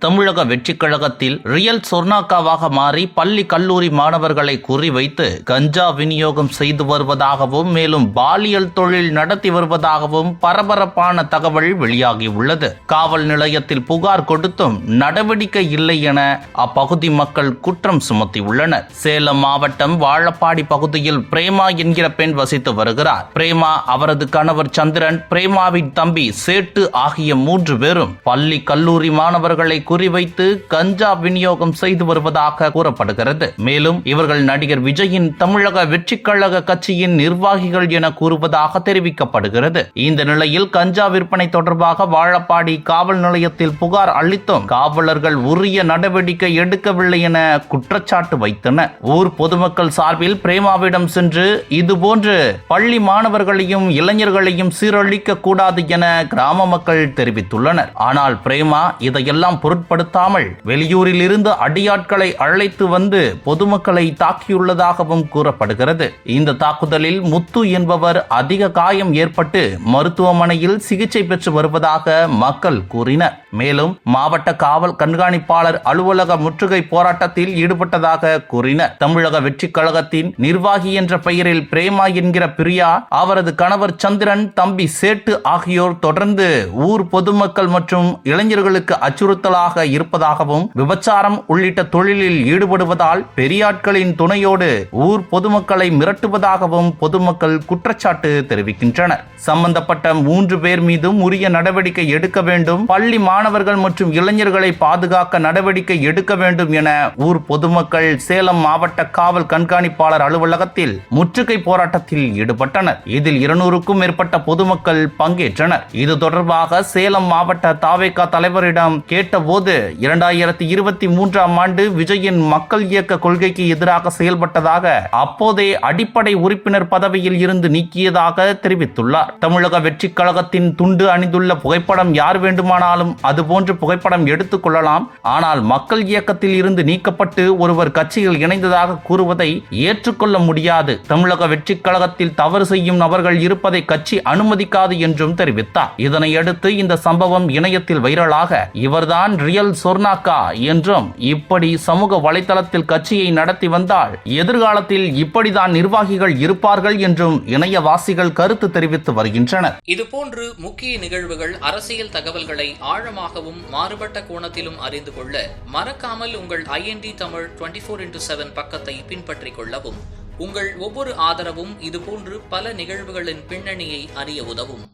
தமிழக வெற்றிக் கழகத்தில் ரியல் சொர்ணாக்காவாக மாறி பள்ளி கல்லூரி மாணவர்களை குறிவைத்து கஞ்சா விநியோகம் செய்து வருவதாகவும் மேலும் பாலியல் தொழில் நடத்தி வருவதாகவும் பரபரப்பான தகவல் வெளியாகியுள்ளது. காவல் நிலையத்தில் புகார் கொடுத்தும் நடவடிக்கை இல்லை என அப்பகுதி மக்கள் குற்றம் சுமத்தியுள்ளனர். சேலம் மாவட்டம் வாழப்பாடி பகுதியில் பிரேமா என்கிற பெண் வசித்து வருகிறார். பிரேமா அவரது கணவர் சந்திரன் பிரேமாவின் தம்பி சேட்டு ஆகிய மூன்று பேரும் பள்ளி கல்லூரி மாணவர்களை குறிவைத்து கஞ்சா விநியோகம் செய்து வருவதாக கூறப்படுகிறது. மேலும் இவர்கள் நடிகர் விஜயின் தமிழக வெற்றி கழக கட்சியின் நிர்வாகிகள் என கூறுவதாக தெரிவிக்கப்படுகிறது. இந்த நிலையில் கஞ்சா விற்பனை தொடர்பாக வாழப்பாடி காவல் நிலையத்தில் புகார் அளித்தும் காவலர்கள் உரிய நடவடிக்கை எடுக்கவில்லை என குற்றச்சாட்டு வைத்தனர். ஊர் பொதுமக்கள் சார்பில் பிரேமாவிடம் சென்று இதுபோன்று பள்ளி மாணவர்களையும் இளைஞர்களையும் சீரழிக்க கூடாது என கிராம மக்கள் தெரிவித்துள்ளனர். ஆனால் பிரேமா இதையெல்லாம் பொருட்படுத்தாமல் வெளியூரில் இருந்து அடியாட்களை அழைத்து வந்து பொதுமக்களை தாக்கியுள்ளதாகவும் கூறப்படுகிறது. இந்த தாக்குதலில் முத்து என்பவர் அதிக காயம் ஏற்பட்டு மருத்துவமனையில் சிகிச்சை பெற்று வருவதாக மக்கள் கூறினர். மேலும் மாவட்ட காவல் கண்காணிப்பாளர் அலுவலக முற்றுகை போராட்டத்தில் ஈடுபட்டதாக கூறினர். தமிழக வெற்றிக் கழகத்தின் நிர்வாகி என்ற பெயரில் பிரேமா என்கிற பிரியா அவரது கணவர் சந்திரன் தம்பி சேட்டு ஆகியோர் தொடர்ந்து ஊர் பொதுமக்கள் மற்றும் இளைஞர்களுக்கு அச்சுறுத்தலாக இருப்பதாகவும் விபச்சாரம் உள்ளிட்ட தொழிலில் ஈடுபடுவதால் பெரியாட்களின் துணையோடு ஊர் பொதுமக்களை மிரட்டுவதாகவும் பொதுமக்கள் குற்றச்சாட்டு தெரிவிக்கின்றனர். சம்பந்தப்பட்ட மூன்று பேர் மீதும் உரிய நடவடிக்கை எடுக்க வேண்டும். பள்ளி மாணவர்கள் மற்றும் இளைஞர்களை பாதுகாக்க நடவடிக்கை எடுக்க வேண்டும் என ஊர் பொதுமக்கள் சேலம் மாவட்ட காவல் கண்காணிப்பாளர் அலுவலகத்தில் முற்றுகை போராட்டத்தில் ஈடுபட்டனர். இதில் இருநூறுக்கும் மேற்பட்ட பொதுமக்கள் பங்கேற்றனர். இது தொடர்பாக சேலம் மாவட்ட தாவேகா தலைவரிடம் போது இரண்டாயிரத்தி இருபத்தி மூன்றாம் ஆண்டு விஜயின் மக்கள் இயக்க கொள்கைக்கு எதிராக செயல்பட்டதாக அப்போதே அடிப்படை உறுப்பினர் பதவியில் இருந்து நீக்கியதாக தெரிவித்துள்ளார். தமிழக வெற்றிக் கழகத்தின் துண்டு அணிந்துள்ள புகைப்படம் யார் வேண்டுமானாலும் அதுபோன்று புகைப்படம் எடுத்துக் கொள்ளலாம். ஆனால் மக்கள் இயக்கத்தில் இருந்து நீக்கப்பட்டு ஒருவர் கட்சியில் இணைந்ததாக கூறுவதை ஏற்றுக்கொள்ள முடியாது. தமிழக வெற்றிக் கழகத்தில் தவறு செய்யும் நபர்கள் இருப்பதை கட்சி அனுமதிக்காது என்றும் தெரிவித்தார். இதனையடுத்து இந்த சம்பவம் இணையத்தில் வைரலாக. இவர்தான் ரியல் சொர்ணாக்கா என்றும் இப்படி சமூக வலைதளத்தில் கட்சியை நடத்தி வந்தால் எதிர்காலத்தில் இப்படிதான் நிர்வாகிகள் இருப்பார்கள் என்றும் இணையவாசிகள் கருத்து தெரிவித்து வருகின்றனர். இதுபோன்று முக்கிய நிகழ்வுகள் அரசியல் தகவல்களை ஆழமாகவும் மாறுபட்ட கோணத்திலும் அறிந்து கொள்ள மறக்காமல் உங்கள் I N D Tamil twenty four into seven பக்கத்தை பின்பற்றிக் கொள்ளவும். உங்கள் ஒவ்வொரு ஆதரவும் இதுபோன்று பல நிகழ்வுகளின் பின்னணியை அறிய உதவும்.